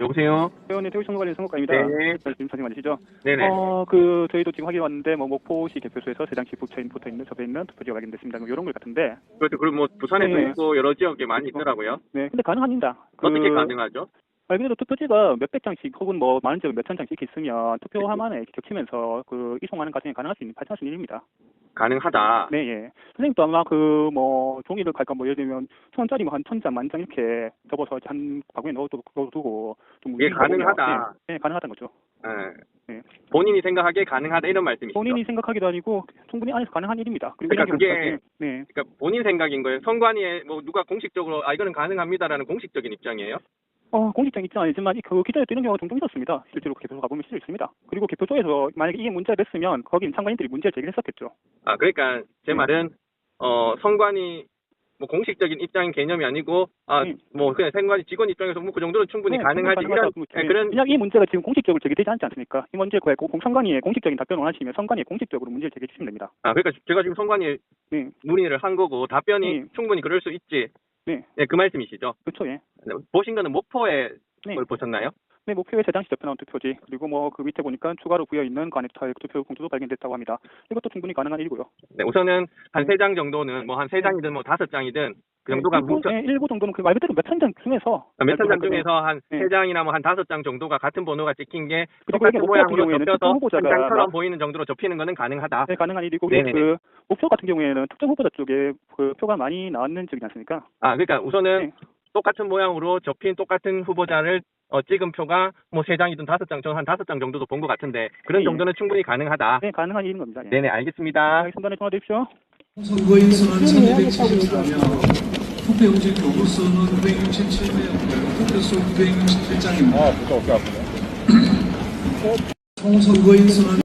여보세요? 회원의 태국선거관리 선거과입니다. 네. 말씀 선생님 맞으시죠? 네네. 어, 그, 저희도 지금 확인 왔는데, 뭐, 목포시 개표소에서 세장시 붙여있는, 붙어 있는, 접해 있는 투표지가 확인됐습니다. 뭐, 이런 걸 같은데, 그렇죠. 그리고 뭐 부산에도 네. 있고 여러 지역에 많이 있더라고요. 네. 근데 가능합니다. 그, 어떻게 가능하죠? 아니, 그래도 투표지가 몇백 장씩 혹은 뭐, 많은 지역 몇천 장씩 있으면 투표함 안에 겹치면서 그, 이송하는 과정이 가능할 수 있는, 발생할 수 있는 일입니다. 가능하다. 네, 예. 선생님도 아마 그, 뭐, 종이를 갈까, 뭐, 예를 들면, 천 원짜리 뭐, 한 천 장, 만장 이렇게 접어서 한 바구니에 넣어두고, 넣어두고 좀. 이게 움직이는 거거든요. 가능하다. 네, 네, 가능하다는 거죠. 예. 네. 본인이 생각하기에 가능하다 이런 말씀이시죠? 본인이 생각하기도 아니고, 충분히 안에서 가능한 일입니다. 그러니까 그게- 네. 그러니까 본인 생각인 거예요. 선관위에 뭐 누가 공식적으로 아 이거는 가능합니다라는 공식적인 입장이에요. 어, 공식적인 입장 아니지만 이- 그 기자에 뜨는 경우가 종종 있었습니다. 실제로 개표소 가보면 실제 있습니다. 그리고 개표소에서 만약에 이게 문제가 됐으면 거긴 참관인들이 문제를 제기했었겠죠. 아 그러니까 제 네. 말은 어 선관위 뭐 공식적인 입장인 개념이 아니고 아 네. 뭐 그냥 선관위 직원 입장에서 뭐 그 정도는 충분히 네, 가능하지 이런 예, 네. 그런 그냥 이 문제가 지금 공식적으로 제기되지 않지 않습니까? 이 문제에 그 공선관위에 공식적인 답변을 원하시면 선관위에 공식적으로 문제를 제기해 주시면 됩니다. 아 그러니까 제가 지금 선관위에 네, 문의를 한 거고 답변이 네. 충분히 그럴 수 있지. 네, 예, 그 말씀이시죠. 그렇죠, 예. 네, 보신 거는 목포에 네. 걸 보셨나요? 네, 목표에 세장시 접해 나온 투표지 그리고 뭐 그 밑에 보니까 추가로 부여 있는 관액타의 투표 공투도 발견됐다고 합니다. 이것도 충분히 가능한 일이고요. 네, 우선은 한 네. 세장 정도는 뭐 한 세 장이든 뭐 다섯 장이든 그 정도가 일부, 뭉쳐 네, 일부 정도는 그 말 그대로 몇천 장 중에서 몇천 장. 중에서 한 네. 세 장이나 뭐 한 다섯 장 정도가 같은 번호가 찍힌 게 똑같은 모양으로 접혀서 후보자가 한 장처럼 막- 보이는 정도로 접히는 거는 가능하다. 네, 가능한 일이고. 그 목표 같은 경우에는 특정 후보자 쪽에 그 표가 많이 나왔는 쪽이지 않습니까? 아, 그러니까 우선은 네. 똑같은 모양으로 접힌 똑같은 후보자를 어, 찍은 표가 뭐 세 장이든 다섯 장, 저는 한 다섯 장 정도도 본 것 같은데 그런 네. 정도는 충분히 가능하다. 네, 가능한 일인 겁니다. 예. 네네, 알겠습니다. 네, 전화 드십시오. 선거인 수는 1274명, 투표 용지 교부 수는 967명, 투표수 967장입니다. 총 선거인 수는